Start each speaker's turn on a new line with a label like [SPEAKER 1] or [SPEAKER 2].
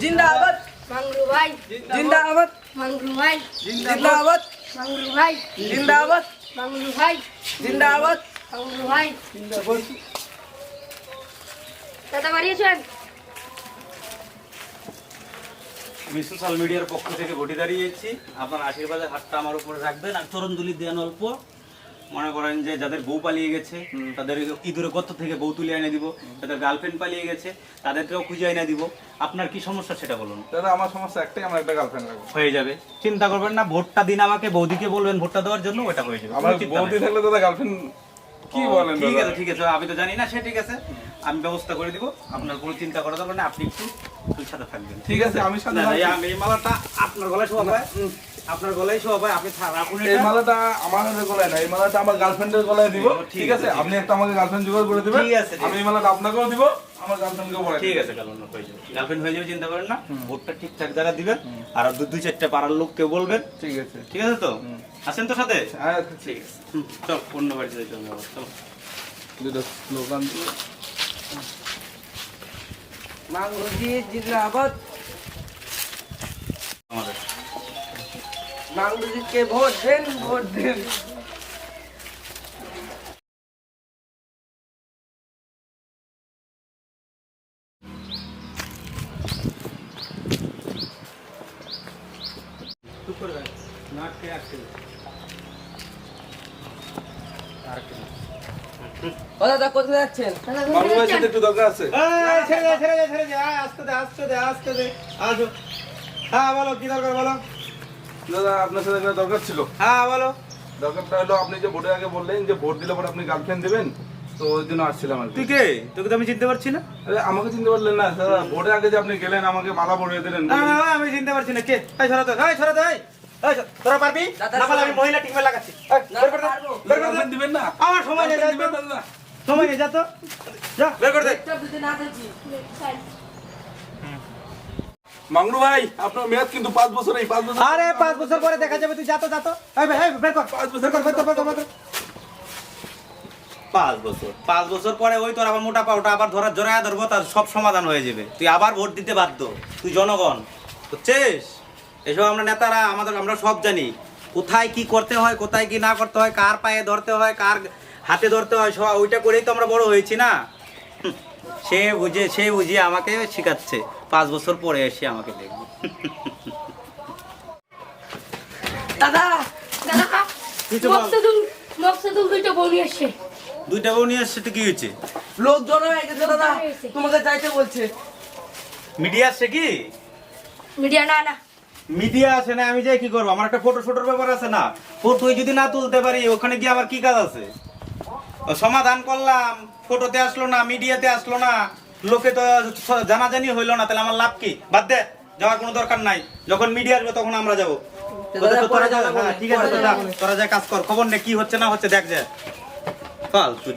[SPEAKER 1] জিন্দাবাদ।
[SPEAKER 2] মাংরু ভাই
[SPEAKER 1] জিন্দাবাদ।
[SPEAKER 2] মাংরু ভাই
[SPEAKER 1] জিন্দাবাদ।
[SPEAKER 2] মাংরু ভাই
[SPEAKER 1] জিন্দাবাদ।
[SPEAKER 2] মাংরু ভাই
[SPEAKER 1] জিন্দাবাদ।
[SPEAKER 2] মাংরু ভাই দাদা বাড়িয়েছেন?
[SPEAKER 3] আমি সোশ্যাল মিডিয়ার পক্ষ থেকে ভোটে দাঁড়িয়েছি। আপনার আশীর্বাদের হাতটা আমার উপরে রাখবেন। আর চরণদুলি দেন অল্প। মনে করেন যে যাদের বউ পালিয়ে গেছে তাদের ইঁদুরে গর্ত থেকে বউ তুলে এনে দিব। যাদের গার্লফ্রেন্ড পালিয়ে গেছে তাদেরকেও খুঁজে এনে দিব। আপনার কি সমস্যা সেটা বলুন।
[SPEAKER 4] দাদা আমার সমস্যা একটাই আমার একটা গার্লফ্রেন্ড লাগবে
[SPEAKER 3] হয়ে যাবে। চিন্তা করবেন না ভোটটা দিন আমাকে বৌদিকে বলবেন ভোটটা দেওয়ার জন্য ওটা হয়ে যাবে।
[SPEAKER 4] আমার বৌদি থাকলে দাদা গার্লফ্রেন্ড কি বলেন
[SPEAKER 3] ঠিক আছে ঠিক আছে আমি তো জানি না সে ঠিক আছে। আমি ব্যবস্থা করে দিব আপনার কোনো চিন্তা করা দরকার না আপনি একটু সাথে থাকবেন।
[SPEAKER 4] ঠিক আছে আমি সাথে
[SPEAKER 3] আমি- এই মালাটা আপনার গলায় শোয়া আপনার গলায় আপনি রাখুন
[SPEAKER 4] এই মালাটা আমার হাতে গলায় না এই মালাটা আমার গার্লফ্রেন্ডের গলায় দিব
[SPEAKER 3] ঠিক
[SPEAKER 4] আছে আপনি একটা আমাকে গার্লফ্রেন্ড জোগাড় করে দিবেন
[SPEAKER 3] ঠিক আছে,
[SPEAKER 4] আমি এই মালাটা আপনাকেও দিব আমার গার্লফ্রেন্ডকেও বলে
[SPEAKER 3] ঠিক আছে গার্লফ্রেন্ড হয়ে যাবে। গার্লফ্রেন্ড হয়ে যাবে চিন্তা করেন না। ভোটটা ঠিকঠাক জায়গা দিবেন আর দু দুই চারটা পাড়ার লোককে বলবেন।
[SPEAKER 4] ঠিক আছে।
[SPEAKER 3] ঠিক আছে তো? আছেন তো সাথে?
[SPEAKER 4] হ্যাঁ
[SPEAKER 3] ঠিক আছে। চল অন্য বাড়িতে চল চলো।
[SPEAKER 4] দুটো স্লোগান দিয়ে
[SPEAKER 1] জিন্দাবাদ। মাংরুজিকে ভোট দেন ভোট দেন দাদা কোথায় যাচ্ছেন
[SPEAKER 4] সাথে একটু দরকার আছে
[SPEAKER 3] এই, ছেড়ে দে, ছেড়ে দে, ছেড়ে দে। আয়, আস্তে দে, আস্তে দে, আস্তে দে। আসো। হ্যাঁ, বলো, কি দরকার বলো?
[SPEAKER 4] দাদা আপনার সাথে একটা দরকার ছিল
[SPEAKER 3] হ্যাঁ, বলো।
[SPEAKER 4] দরকারটা হলো আপনি যে ভোটের আগে বললেন যে ভোট দিলে পরে আপনি গার্লফ্রেন্ড দেবেন তো ওই জন্য আসছিলাম আর
[SPEAKER 3] তুই কে? তোকে তো আমি চিনতে পারছি না।
[SPEAKER 4] আরে আমাকে চিনতে পারলেন না দাদা ভোটের আগে যে আপনি গেলেন আমাকে মালা পরিয়ে দিলেন
[SPEAKER 3] না, না, আমি চিনতে পারছি না। কে? এই, সরা তো, এই, সরা তো, এই। এই, তোরা পারবি? না পারলে আমি মহিলা টিমে লাগাচ্ছি। বের করে বের করে
[SPEAKER 4] দিবেন না
[SPEAKER 3] আমার সময় নেই, যা তো।
[SPEAKER 4] দাদা।
[SPEAKER 3] সময় নেই, যা তো। যা, বের করে দে।
[SPEAKER 4] মাংরু ভাই আপনার মেয়াদ কিন্তু পাঁচ বছর এই পাঁচ বছর
[SPEAKER 3] আরে পাঁচ বছর পরে দেখা যাবে তুই যা তো যা তো। এই, এই, বের কর।
[SPEAKER 4] পাঁচ বছর
[SPEAKER 3] কর, বের কর, বের কর, বের কর। পাঁচ বছর। পাঁচ বছর পরে ওই তোর আবার মোটা পাওটা আবার ধরা জড়ায় ধরবো তার সব সমাধান হয়ে যাবে। তুই আবার ভোট দিতে বাধ্য তুই জনগণ। বুঝছিস? এসব আমরা নেতারা আমাদের আমরা সব জানি। কোথায় কি করতে হয় কোথায় কি না করতে হয় কার পায়ে ধরতে হয় কার হাতে ধরতে হয় সব ওইটা করেই তো আমরা বড় হয়েছি না? সে বুঝে সে বুঝিয়ে আমাকে শেখাচ্ছে। পাঁচ বছর পরে এসে আমাকে দেখবে।
[SPEAKER 1] দাদা
[SPEAKER 2] দাদা মকসুদুল মকসুদুল দুইটা বউ নিয়ে এসছে।
[SPEAKER 3] দুইটা বউ নিয়ে আসছে তো কি হয়েছে?
[SPEAKER 1] লোক জড়ো হয়ে গেছে দাদা। তোমাকে যাইতে বলছে।
[SPEAKER 3] মিডিয়া আসছে কি?
[SPEAKER 2] মিডিয়া না না।
[SPEAKER 3] মিডিয়া আসে না আমি যাই কি করব? আমার একটা ফটো ফটোর ব্যাপার আছে না? ফটো যদি না তুলতে পারি ওখানে গিয়ে আবার কি কাজ আছে? ও সমাধান করলাম ফটোতে আসলো না মিডিয়াতে আসলো না। লোকে তো জানাজানি হইল না তাহলে আমার লাভ কি? বাদ দে যাওয়ার কোনো দরকার নাই। যখন মিডিয়া আসবে তখন আমরা যাব। তোরা
[SPEAKER 1] পরে
[SPEAKER 3] যা
[SPEAKER 1] যাব,
[SPEAKER 3] হ্যাঁ, ঠিক আছে
[SPEAKER 1] পরে
[SPEAKER 3] তোরা যা,
[SPEAKER 1] যাব।
[SPEAKER 3] তোরা যা কাজ কর খবর নে কি হচ্ছে না হচ্ছে দেখ যা। ফালতু